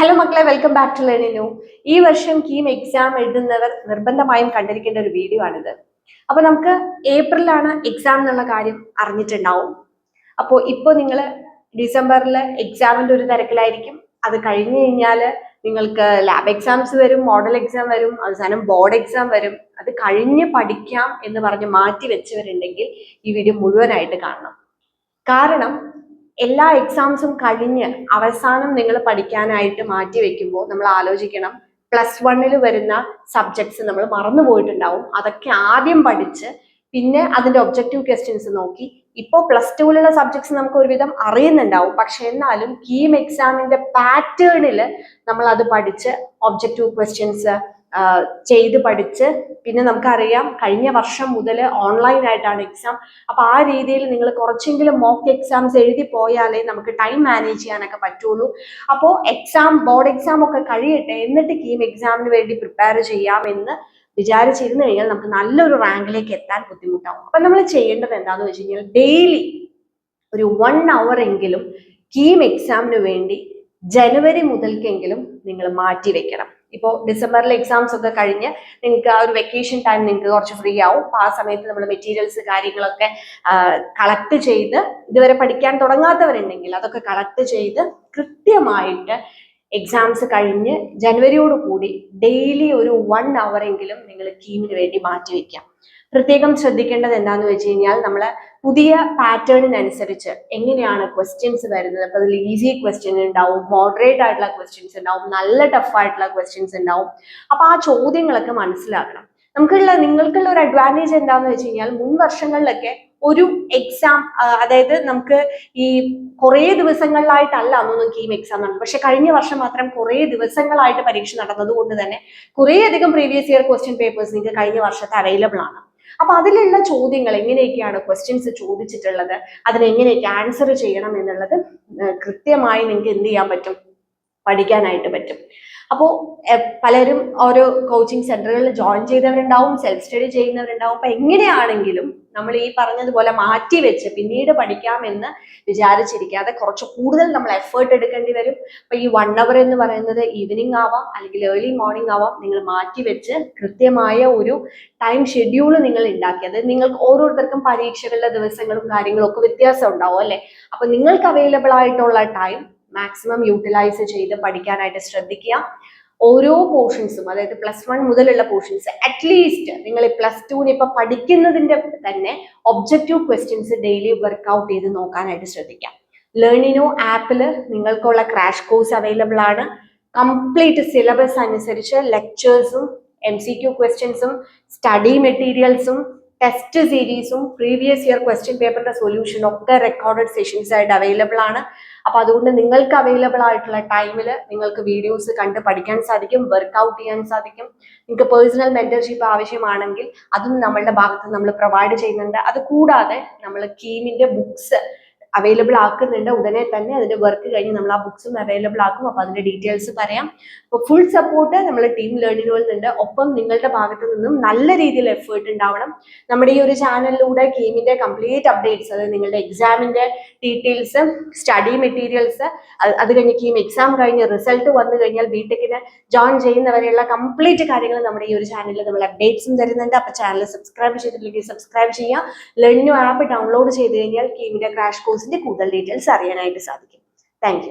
Hello മക്കളെ welcome back to ലേണിനു ഈ വർഷം കീം എക്സാം എഴുതുന്നവർ നിർബന്ധമായും കണ്ടിരിക്കേണ്ട ഒരു വീഡിയോ ആണിത്. അപ്പൊ നമുക്ക് ഏപ്രിലാണ് എക്സാം എന്നുള്ള കാര്യം അറിഞ്ഞിട്ടുണ്ടാവും. അപ്പോൾ ഇപ്പോൾ നിങ്ങൾ ഡിസംബറിൽ എക്സാമിന്റെ ഒരു തിരക്കിലായിരിക്കും. അത് കഴിഞ്ഞു കഴിഞ്ഞാൽ നിങ്ങൾക്ക് ലാബ് എക്സാംസ് വരും മോഡൽ എക്സാം വരും അവസാനം ബോർഡ് എക്സാം വരും. അത് കഴിഞ്ഞ് പഠിക്കാം എന്ന് പറഞ്ഞ് മാറ്റി വെച്ചവരുണ്ടെങ്കിൽ ഈ വീഡിയോ മുഴുവനായിട്ട് കാണണം. കാരണം എല്ലാ എക്സാംസും കഴിഞ്ഞ് അവസാനം നിങ്ങൾ പഠിക്കാനായിട്ട് മാറ്റി വെക്കുമ്പോൾ നമ്മൾ ആലോചിക്കണം. പ്ലസ് വണ്ണിൽ വരുന്ന സബ്ജക്ട്സ് നമ്മൾ മറന്നു പോയിട്ടുണ്ടാവും. അതൊക്കെ ആദ്യം പഠിച്ച് പിന്നെ അതിന്റെ ഒബ്ജക്റ്റീവ് ക്വസ്റ്റ്യൻസ് നോക്കി. ഇപ്പോൾ പ്ലസ് ടുവിലുള്ള സബ്ജക്ട്സ് നമുക്ക് ഒരുവിധം അറിയുന്നുണ്ടാവും. പക്ഷെ എന്നാലും കീം എക്സാമിന്റെ പാറ്റേണിൽ നമ്മൾ അത് പഠിച്ച് ഒബ്ജക്റ്റീവ് ക്വസ്റ്റ്യൻസ് ചെയ്ത് പഠിച്ച് പിന്നെ നമുക്കറിയാം കഴിഞ്ഞ വർഷം മുതൽ ഓൺലൈൻ ആയിട്ടാണ് എക്സാം അപ്പൊ ആ രീതിയിൽ നിങ്ങൾ കുറച്ചെങ്കിലും മോക്ക് എക്സാംസ് എഴുതി പോയാലേ നമുക്ക് ടൈം മാനേജ് ചെയ്യാനൊക്കെ പറ്റുള്ളൂ. അപ്പോൾ എക്സാം ബോർഡ് എക്സാം ഒക്കെ കഴിയട്ടെ എന്നിട്ട് കീം എക്സാമിന് വേണ്ടി പ്രിപ്പയർ ചെയ്യാമെന്ന് വിചാരിച്ചിരുന്നു കഴിഞ്ഞാൽ നമുക്ക് നല്ലൊരു റാങ്കിലേക്ക് എത്താൻ ബുദ്ധിമുട്ടാവും. അപ്പൊ നമ്മൾ ചെയ്യേണ്ടത് എന്താണെന്ന് വെച്ച് കഴിഞ്ഞാൽ ഡെയിലി ഒരു വൺ അവർ എങ്കിലും കീം എക്സാമിന് വേണ്ടി ജനുവരി മുതൽക്കെങ്കിലും നിങ്ങൾ മാറ്റി വെക്കണം. ഇപ്പോൾ ഡിസംബറിൽ എക്സാംസ് ഒക്കെ കഴിഞ്ഞ് നിങ്ങൾക്ക് ആ ഒരു വെക്കേഷൻ ടൈം നിങ്ങൾക്ക് കുറച്ച് ഫ്രീ ആവും. അപ്പോൾ ആ സമയത്ത് നമ്മൾ മെറ്റീരിയൽസ് കാര്യങ്ങളൊക്കെ കളക്ട് ചെയ്ത് ഇതുവരെ പഠിക്കാൻ തുടങ്ങാത്തവരുണ്ടെങ്കിൽ അതൊക്കെ കളക്ട് ചെയ്ത് കൃത്യമായിട്ട് എക്സാംസ് കഴിഞ്ഞ് ജനുവരിയോട് കൂടി ഡെയിലി ഒരു വൺ അവറെങ്കിലും നിങ്ങൾ കീമിന് വേണ്ടി മാറ്റി വെക്കാം പ്രത്യേകം ശ്രദ്ധിക്കേണ്ടത് എന്താണെന്ന് വെച്ച് കഴിഞ്ഞാൽ നമ്മൾ പുതിയ പാറ്റേണിനനുസരിച്ച് എങ്ങനെയാണ് ക്വസ്റ്റ്യൻസ് വരുന്നത്? അപ്പൊ അതിൽ ഈസി ക്വസ്റ്റ്യൻ ഉണ്ടാവും മോഡറേറ്റ് ആയിട്ടുള്ള ക്വസ്റ്റ്യൻസ് ഉണ്ടാവും നല്ല ടഫ് ആയിട്ടുള്ള ക്വസ്റ്റ്യൻസ് ഉണ്ടാവും. അപ്പൊ ആ ചോദ്യങ്ങളൊക്കെ മനസ്സിലാക്കണം. നമുക്കുള്ള നിങ്ങൾക്കുള്ള ഒരു അഡ്വാന്റേജ് എന്താന്ന് വെച്ച് കഴിഞ്ഞാൽ മുൻ വർഷങ്ങളിലൊക്കെ ഒരു എക്സാം അതായത് നമുക്ക് ഈ കുറേ ദിവസങ്ങളിലായിട്ടല്ല അന്നൊന്നും കീം എക്സാം നടന്നത്. പക്ഷെ കഴിഞ്ഞ വർഷം മാത്രം കുറേ ദിവസങ്ങളായിട്ട് പരീക്ഷ നടന്നത് കൊണ്ട് തന്നെ കുറേയധികം പ്രീവിയസ് ഇയർ ക്വസ്റ്റ്യൻ പേപ്പേഴ്സ് നിങ്ങൾക്ക് കഴിഞ്ഞ വർഷത്തെ അവൈലബിൾ ആണ്. അപ്പൊ അതിലുള്ള ചോദ്യങ്ങൾ എങ്ങനെയൊക്കെയാണ് ക്വസ്റ്റ്യൻസ് ചോദിച്ചിട്ടുള്ളത്? അതിനെങ്ങനെയൊക്കെ ആൻസർ ചെയ്യണം എന്നുള്ളത് കൃത്യമായി നിങ്ങൾക്ക് എന്ത് ചെയ്യാൻ പറ്റും? പഠിക്കാനായിട്ട് പറ്റും. അപ്പോൾ പലരും ഓരോ കോച്ചിങ് സെന്ററുകളിൽ ജോയിൻ ചെയ്തവരുണ്ടാവും സെൽഫ് സ്റ്റഡി ചെയ്യുന്നവരുണ്ടാവും. അപ്പൊ എങ്ങനെയാണെങ്കിലും നമ്മൾ ഈ പറഞ്ഞതുപോലെ മാറ്റി വെച്ച് പിന്നീട് പഠിക്കാമെന്ന് വിചാരിച്ചിരിക്കാതെ കുറച്ച് കൂടുതൽ നമ്മൾ എഫേർട്ട് എടുക്കേണ്ടി വരും. അപ്പൊ ഈ വൺ അവർ എന്ന് പറയുന്നത് ഈവനിങ് ആവാം അല്ലെങ്കിൽ ഏർലി മോർണിംഗ് ആവാം. നിങ്ങൾ മാറ്റി വെച്ച് കൃത്യമായ ഒരു ടൈം ഷെഡ്യൂൾ നിങ്ങൾ ഉണ്ടാക്കി. അത് നിങ്ങൾക്ക് ഓരോരുത്തർക്കും പരീക്ഷകളുടെ ദിവസങ്ങളും കാര്യങ്ങളും ഒക്കെ വ്യത്യാസം ഉണ്ടാവും അല്ലെ? അപ്പൊ നിങ്ങൾക്ക് അവൈലബിൾ ആയിട്ടുള്ള ടൈം മാക്സിമം യൂട്ടിലൈസ് ചെയ്ത് പഠിക്കാനായിട്ട് ശ്രദ്ധിക്കുക. ഓരോ പോർഷൻസും അതായത് പ്ലസ് വൺ മുതലുള്ള പോർഷൻസ് അറ്റ്ലീസ്റ്റ് നിങ്ങൾ പ്ലസ് ടുവിന് ഇപ്പൊ പഠിക്കുന്നതിന്റെ തന്നെ ഒബ്ജക്റ്റീവ് ക്വസ്റ്റ്യൻസ് ഡെയിലി വർക്ക്ഔട്ട് ചെയ്ത് നോക്കാനായിട്ട് ശ്രദ്ധിക്കാം ലേണിനോ ആപ്പിൽ നിങ്ങൾക്കുള്ള ക്രാഷ് കോഴ്സ് അവൈലബിൾ ആണ്. കംപ്ലീറ്റ് സിലബസ് അനുസരിച്ച് ലെക്ചേഴ്സും എം സി ക്യു ക്വസ്റ്റ്യൻസും സ്റ്റഡി മെറ്റീരിയൽസും ടെസ്റ്റ് സീരീസും പ്രീവിയസ് ഇയർ ക്വസ്റ്റ്യൻ പേപ്പറിന്റെ സൊല്യൂഷനും ഒക്കെ റെക്കോർഡഡ് സെഷൻസ് ആയിട്ട് അവൈലബിൾ ആണ്. അപ്പൊ അതുകൊണ്ട് നിങ്ങൾക്ക് അവൈലബിൾ ആയിട്ടുള്ള ടൈമിൽ നിങ്ങൾക്ക് വീഡിയോസ് കണ്ട് പഠിക്കാൻ സാധിക്കും വർക്ക്ഔട്ട് ചെയ്യാൻ സാധിക്കും. നിങ്ങൾക്ക് പേഴ്സണൽ മെന്റർഷിപ്പ് ആവശ്യമാണെങ്കിൽ അതും നമ്മളുടെ ഭാഗത്ത് നമ്മൾ പ്രൊവൈഡ് ചെയ്യുന്നുണ്ട്. അത് കൂടാതെ നമ്മൾ കീമിന്റെ ബുക്സ് അവൈലബിൾ ആക്കുന്നുണ്ട്. ഉടനെ തന്നെ അതിന്റെ വർക്ക് കഴിഞ്ഞ് നമ്മൾ ആ ബുക്സും അവൈലബിൾ ആക്കും. അപ്പൊ അതിന്റെ ഡീറ്റെയിൽസ് പറയാം. അപ്പൊ ഫുൾ സപ്പോർട്ട് നമ്മൾ ടീം ലേണിംഗ് ഉണ്ട്. ഒപ്പം നിങ്ങളുടെ ഭാഗത്തു നിന്നും നല്ല രീതിയിൽ എഫേർട്ട് ഉണ്ടാവണം. നമ്മുടെ ഈ ഒരു ചാനലിലൂടെ കീമിന്റെ കംപ്ലീറ്റ് അപ്ഡേറ്റ്സ് അതായത് നിങ്ങളുടെ എക്സാമിന്റെ ഡീറ്റെയിൽസ് സ്റ്റഡി മെറ്റീരിയൽസ് അത് കഴിഞ്ഞ് കീം എക്സാം കഴിഞ്ഞ് റിസൾട്ട് വന്നു കഴിഞ്ഞാൽ ബിടെക്കിന് ജോയിൻ ചെയ്യുന്നവരെയുള്ള കംപ്ലീറ്റ് കാര്യങ്ങൾ നമ്മുടെ ഈ ഒരു ചാനലിൽ നമ്മൾ അപ്ഡേറ്റ്സും തരുന്നുണ്ട്. അപ്പൊ ചാനൽ സബ്സ്ക്രൈബ് ചെയ്തിട്ടില്ലെങ്കിൽ സബ്സ്ക്രൈബ് ചെയ്യുക. ലേണിംഗ് ആപ്പ് ഡൗൺലോഡ് ചെയ്ത് കഴിഞ്ഞാൽ കീമിന്റെ ക്രാഷ് കോഴ്സിന്റെ കൂടുതൽ ഡീറ്റെയിൽസ് അറിയാനായിട്ട് സാധിക്കും. താങ്ക്